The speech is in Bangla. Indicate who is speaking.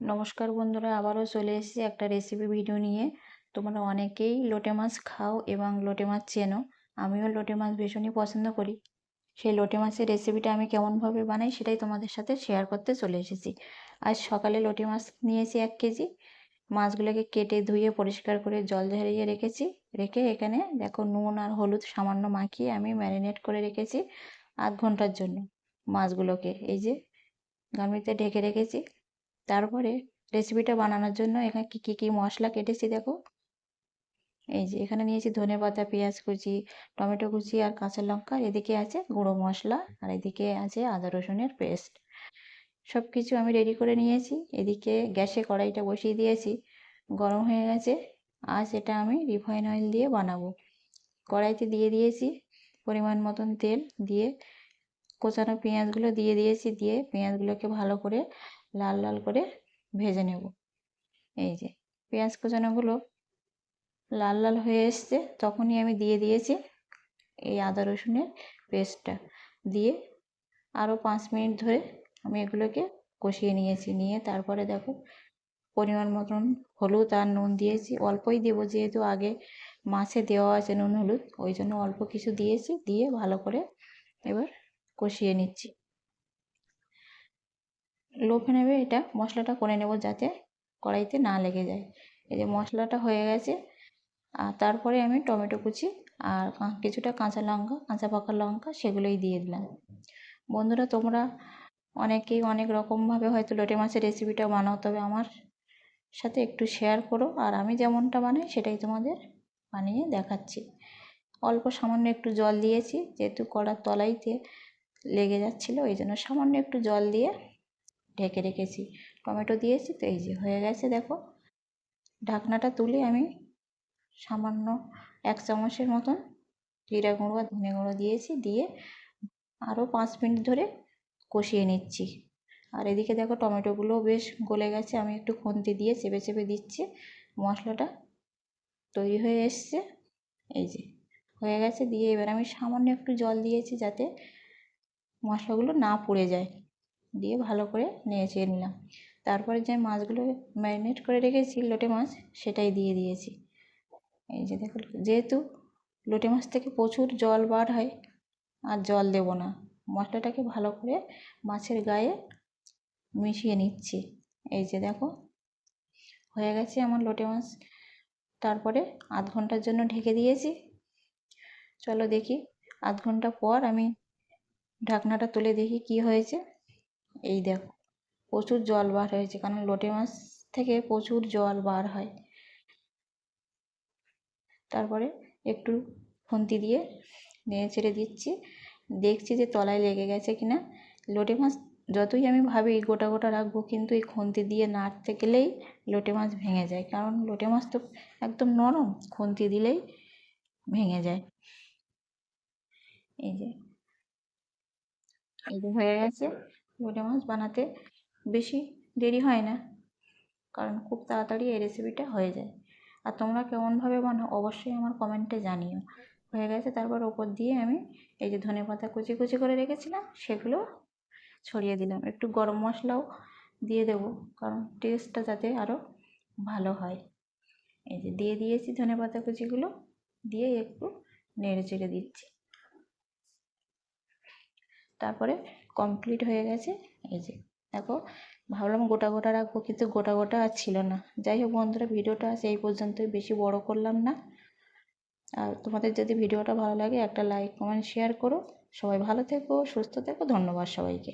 Speaker 1: নমস্কার বন্ধুরা, আবারও চলে এসেছি একটা রেসিপি ভিডিও নিয়ে। তোমরা অনেকেই লোটে মাছ খাও এবং লোটে মাছ চেনো, আমিও লোটে মাছ ভীষণই পছন্দ করি। সেই লোটে মাছের রেসিপিটা আমি কেমনভাবে বানাই সেটাই তোমাদের সাথে শেয়ার করতে চলে এসেছি। আজ সকালে লোটে মাছ নিয়েছি এক কেজি। মাছগুলোকে কেটে ধুয়ে পরিষ্কার করে জল ঝরিয়ে রেখেছি। রেখে এখানে দেখো নুন আর হলুদ সামান্য মাখিয়ে আমি ম্যারিনেট করে রেখেছি আধ ঘণ্টার জন্য মাছগুলোকে। এই যে গামিতে ঢেকে রেখেছি। তারপরে রেসিপিটা বানানোর জন্য এখানে কী কী কী মশলা কেটেছি দেখো। এই যে এখানে নিয়েছি ধনে পাতা, পেঁয়াজ কুচি, টমেটো কুচি আর কাঁচা লঙ্কা। এদিকে আছে গুঁড়ো মশলা আর এদিকে আছে আদা রসুনের পেস্ট সব কিছু আমি রেডি করে নিয়েছি। এদিকে গ্যাসে কড়াইটা বসিয়ে দিয়েছি। গরম হয়ে গেছে। আজ এটা আমি রিফাইন অয়েল দিয়ে বানাবো। কড়াইতে দিয়ে দিয়েছি পরিমাণ মতন তেল দিয়ে, কোচানো পেঁয়াজগুলো দিয়ে দিয়েছি। দিয়ে পেঁয়াজগুলোকে ভালো করে লাল লাল করে ভেজে নেব। এই যে পেঁয়াজ কোচানোগুলো লাল লাল হয়ে এসছে, তখনই আমি দিয়ে দিয়েছি এই আদা রসুনের পেস্টটা। দিয়ে আরও পাঁচ মিনিট ধরে আমি এগুলোকে কষিয়ে নিয়েছি। নিয়ে তারপরে দেখো পরিমাণ মতন হলুদ আর নুন দিয়েছি। অল্পই দেবো যেহেতু আগে মাছে দেওয়া আছে নুন হলুদ, ওই জন্য অল্প কিছু দিয়েছি। দিয়ে ভালো করে এবার কষিয়ে নিচ্ছি। লো ফ্লেমে এটা, মশলাটা করে নেব যাতে কড়াইতে না লেগে যায়। এই যে মশলাটা হয়ে গেছে, আর তারপরে আমি টমেটো কুচি আর কিছুটা কাঁচা লঙ্কা, কাঁচা পাকা লঙ্কা সেগুলোই দিয়ে দিলাম। বন্ধুরা, তোমরা অনেকেই অনেক রকমভাবে হয়তো লোটে মাছের রেসিপিটা বানাও, তবে আমার সাথে একটু শেয়ার করো আর আমি যেমনটা বানাই সেটাই তোমাদের বানিয়ে দেখাচ্ছি। অল্প সামান্য একটু জল দিয়েছি, যেহেতু কড়ার তলাইতে লেগে যাচ্ছিল, ওই জন্য সামান্য একটু জল দিয়ে ঢেকে রেখেছি। টমেটো দিয়েছি তো এই যে হয়ে গেছে দেখো। ঢাকনাটা তুলে আমি সামান্য এক চামচের মতন জিরা গুঁড়ো আর ধনে গুঁড়ো দিয়েছি, দিয়ে আরও পাঁচ মিনিট ধরে কষিয়ে নিচ্ছি। আর এদিকে দেখো টমেটোগুলো বেশ গলে গেছে, আমি একটু খুন্তি দিয়ে চেপে চেপে দিচ্ছি। মশলাটা তৈরি হয়ে এসছে। এই যে হয়ে গেছে, দিয়ে এবার আমি সামান্য একটু জল দিয়েছি যাতে মশলাগুলো না পুড়ে যায়। দিয়ে ভালো করে নেড়ে চেড়ে নিলাম। তারপরে যে মাছগুলো ম্যারিনেট করে রেখেছি লোটে মাছ, সেটাই দিয়ে দিয়েছি। এই যে দেখো যেহেতু লোটে মাছ থেকে প্রচুর জল বার হয়, আর জল দেবো না, মশলাটাকে ভালো করে মাছের গায়ে মিশিয়ে নিচ্ছি। এই যে দেখো, হয়ে গেছে আমার লোটে মাছ। তারপরে আধ ঘণ্টার জন্য ঢেকে দিয়েছি। চলো দেখি, আধ ঘণ্টা পর আমি ঢাকনাটা তুলে দেখি কি হয়েছে। এই দেখো, প্রচুর জল বার হয়েছে, কারণ লোটে মাছ থেকে প্রচুর জল বার হয়। তারপরে একটু খুন্তি দিয়ে নেড়ে ছেড়ে দিচ্ছি। দেখছি যে তলায় লেগে গেছে কিনা। লোটে মাছ যতই আমি ভাবি গোটা গোটা রাখব, কিন্তু এই খুন্তি দিয়ে নাড়তে গেলেই লোটে মাছ ভেঙে যায়। কারণ লোটে মাছ তো একদম নরম, খুন্তি দিলেই ভেঙে যায়। এই যে এই যে হয়ে গেছে। লোটে মাছ বানাতে বেশি দেরি হয় না, কারণ খুব তাড়াতাড়ি এই রেসিপিটা হয়ে যায়। আর তোমরা কেমনভাবে বানাও অবশ্যই আমার কমেন্টে জানিও। হয়ে গেছে, তারপর ওপর দিয়ে আমি এই যে ধনে পাতা কুচি কুচি করে রেখেছিলাম, সেগুলো ছড়িয়ে দিলাম। একটু গরম মশলাও দিয়ে দেব, কারণ টেস্টটা যাতে আরও ভালো হয়। এই যে দিয়ে দিয়েছি ধনে পাতা কুচিগুলো, দিয়ে একটু নেড়ে চেড়ে দিচ্ছি। তারপরে কমপ্লিট হয়ে গেছে। এই যে, দেখো, ভাবলাম গোটা গোটা রাখব, কিন্তু গোটা গোটা আর ছিল না। যাই হোক বন্ধুরা, ভিডিওটা সেই পর্যন্তই, বেশি বড় করলাম না। আর তোমাদের যদি ভিডিওটা ভালো লাগে, একটা লাইক কমেন্ট শেয়ার করো। সবাই ভালো থেকো, সুস্থ থেকো, ধন্যবাদ সবাইকে।